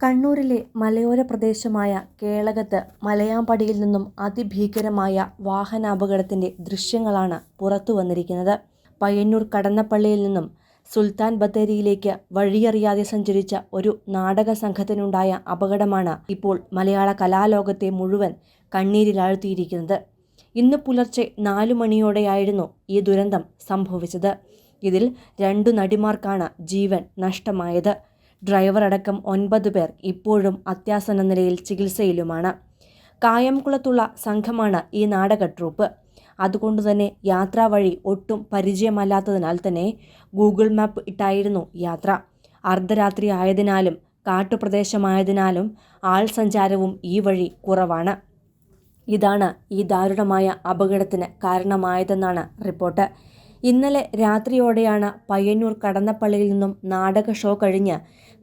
കണ്ണൂരിലെ മലയോര പ്രദേശമായ കേളകത്ത് മലയാമ്പടിയിൽ നിന്നും അതിഭീകരമായ വാഹനാപകടത്തിന്റെ ദൃശ്യങ്ങളാണ് പുറത്തു വന്നിരിക്കുന്നത്. പയ്യന്നൂർ കടന്നപ്പള്ളിയിൽ നിന്നും സുൽത്താൻ ബത്തേരിയിലേക്ക് വഴിയറിയാതെ സഞ്ചരിച്ച ഒരു നാടക സംഘത്തിനുണ്ടായ അപകടമാണ് ഇപ്പോൾ മലയാള കലാലോകത്തെ മുഴുവൻ കണ്ണീരിലാഴ്ത്തിയിരിക്കുന്നത്. ഇന്ന് പുലർച്ചെ നാലു മണിയോടെയായിരുന്നു ഈ ദുരന്തം സംഭവിച്ചത്. ഇതിൽ രണ്ടു നടിമാർക്കാണ് ജീവൻ നഷ്ടമായത്. ഡ്രൈവർ അടക്കം ഒൻപത് പേർ ഇപ്പോഴും അത്യാസന്ന നിലയിൽ ചികിത്സയിലുമാണ്. കായംകുളത്തുള്ള സംഘമാണ് ഈ നാടക ട്രൂപ്പ്. അതുകൊണ്ടുതന്നെ യാത്രാ വഴി ഒട്ടും പരിചയമല്ലാത്തതിനാൽ തന്നെ ഗൂഗിൾ മാപ്പ് ഇട്ടായിരുന്നു യാത്ര. അർദ്ധരാത്രി ആയതിനാലും കാട്ടുപ്രദേശമായതിനാലും ആൾ സഞ്ചാരവും ഈ വഴി കുറവാണ്. ഇതാണ് ഈ ദാരുണമായ അപകടത്തിന് കാരണമായതെന്നാണ് റിപ്പോർട്ട്. ഇന്നലെ രാത്രിയോടെയാണ് പയ്യന്നൂർ കടന്നപ്പള്ളിയിൽ നിന്നും നാടക ഷോ കഴിഞ്ഞ്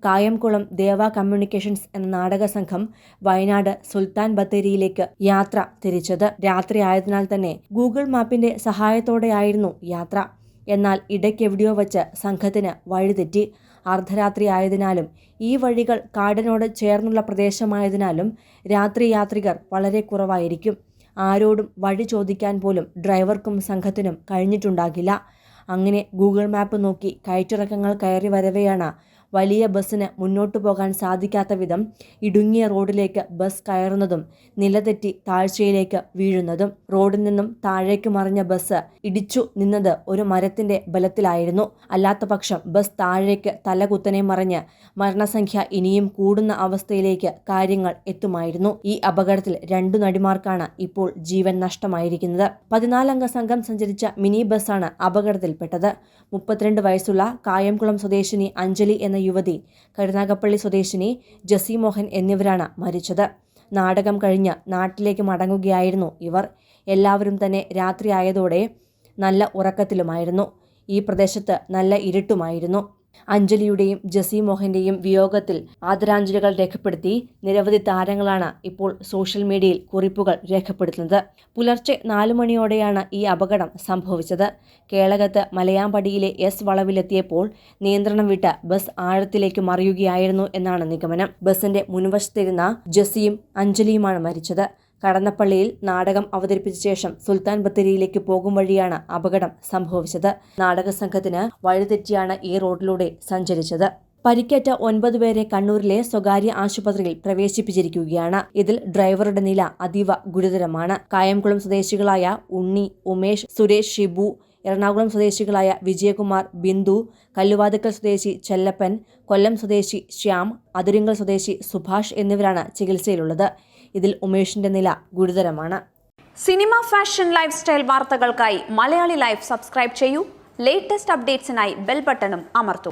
കായംകുളം ദേവ കമ്മ്യൂണിക്കേഷൻസ് എന്ന നാടക സംഘം വയനാട് സുൽത്താൻ ബത്തേരിയിലേക്ക് യാത്ര തിരിച്ചത്. രാത്രി ആയതിനാൽ തന്നെ ഗൂഗിൾ മാപ്പിന്റെ സഹായത്തോടെയായിരുന്നു യാത്ര. എന്നാൽ ഇടയ്ക്കെവിടെയോ വച്ച് സംഘത്തിന് വഴിതെറ്റി അർദ്ധരാത്രി ആയതിനാലും ഈ വഴികൾ കാടിനോട് ചേർന്നുള്ള പ്രദേശമായതിനാലും രാത്രി യാത്രികർ വളരെ കുറവായിരിക്കും. ആരോടും വഴി ചോദിക്കാൻ പോലും ഡ്രൈവർക്കും സംഘത്തിനും കഴിഞ്ഞിട്ടുണ്ടാകില്ല. അങ്ങനെ ഗൂഗിൾ മാപ്പ് നോക്കി കയറ്റിറക്കങ്ങൾ കയറി വരവെയാണ് വലിയ ബസ്സിന് മുന്നോട്ടു പോകാൻ സാധിക്കാത്ത വിധം ഇടുങ്ങിയ റോഡിലേക്ക് ബസ് കയറുന്നതും നിലതെറ്റി താഴ്ചയിലേക്ക് വീഴുന്നതും റോഡിൽ നിന്നും താഴേക്ക് മറിഞ്ഞ ബസ് ഇടിച്ചു നിന്നത് ഒരു മരത്തിന്റെ ബലത്തിലായിരുന്നു. അല്ലാത്ത പക്ഷം ബസ് താഴേക്ക് തലകുത്തനെ മറിഞ്ഞ് മരണസംഖ്യ ഇനിയും കൂടുന്ന അവസ്ഥയിലേക്ക് കാര്യങ്ങൾ എത്തുമായിരുന്നു. ഈ അപകടത്തിൽ രണ്ടു നടിമാർക്കാണ് ഇപ്പോൾ ജീവൻ നഷ്ടമായിരിക്കുന്നത്. പതിനാലംഗ സംഘം സഞ്ചരിച്ച മിനി ബസ്സാണ് അപകടത്തിൽപ്പെട്ടത്. മുപ്പത്തിരണ്ട് വയസ്സുള്ള കായംകുളം സ്വദേശിനി അഞ്ജലി എന്ന യുവതി. കരുനാഗപ്പള്ളി സ്വദേശിനി ജസി മോഹൻ എന്നിവരാണ് മരിച്ചത്. നാടകം കഴിഞ്ഞ് നാട്ടിലേക്ക് മടങ്ങുകയായിരുന്നു ഇവർ. എല്ലാവരും തന്നെ രാത്രിയായതോടെ നല്ല ഉറക്കത്തിലുമായിരുന്നു. ഈ പ്രദേശത്ത് നല്ല ഇരുട്ടുമായിരുന്നു. അഞ്ജലിയുടെയും ജസി മോഹന്റെയും വിയോഗത്തിൽ ആദരാഞ്ജലികൾ രേഖപ്പെടുത്തി നിരവധി താരങ്ങളാണ് ഇപ്പോൾ സോഷ്യൽ മീഡിയയിൽ കുറിപ്പുകൾ രേഖപ്പെടുത്തുന്നത്. പുലർച്ചെ നാലു മണിയോടെയാണ് ഈ അപകടം സംഭവിച്ചത്. കേളകത്ത് മലയാമ്പടിയിലെ എസ് വളവിലെത്തിയപ്പോൾ നിയന്ത്രണം വിട്ട ബസ് ആഴത്തിലേക്ക് മറിയുകയായിരുന്നു എന്നാണ് നിഗമനം. ബസിന്റെ മുൻവശത്തിരുന്ന ജസിയും അഞ്ജലിയുമാണ് മരിച്ചത്. കടന്നപ്പള്ളിയിൽ നാടകം അവതരിപ്പിച്ച ശേഷം സുൽത്താൻ ബത്തേരിയിലേക്ക് പോകും വഴിയാണ് അപകടം സംഭവിച്ചത്. നാടക സംഘത്തിന് വഴിതെറ്റിയാണ് ഈ റോഡിലൂടെ സഞ്ചരിച്ചത്. പരിക്കേറ്റ ഒൻപത് പേരെ കണ്ണൂരിലെ സ്വകാര്യ ആശുപത്രിയിൽ പ്രവേശിപ്പിച്ചിരിക്കുകയാണ്. ഇതിൽ ഡ്രൈവറുടെ നില അതീവ ഗുരുതരമാണ്. കായംകുളം സ്വദേശികളായ ഉണ്ണി ഉമേഷ് സുരേഷ് ഷിബു എറണാകുളം സ്വദേശികളായ വിജയകുമാർ ബിന്ദു കല്ലുവാതുക്കൽ സ്വദേശി ചെല്ലപ്പൻ കൊല്ലം സ്വദേശി ശ്യാം അതിരിങ്കൽ സ്വദേശി സുഭാഷ് എന്നിവരാണ് ചികിത്സയിലുള്ളത്. ഇതിൽ ഉമേഷിന്റെ നില ഗുരുതരമാണ്. സിനിമ ഫാഷൻ ലൈഫ് സ്റ്റൈൽ വാർത്തകൾക്കായി മലയാളി ലൈഫ് സബ്സ്ക്രൈബ് ചെയ്യൂ. ലേറ്റസ്റ്റ് അപ്ഡേറ്റ്സിനായി ബെൽ ബട്ടണും അമർത്തും.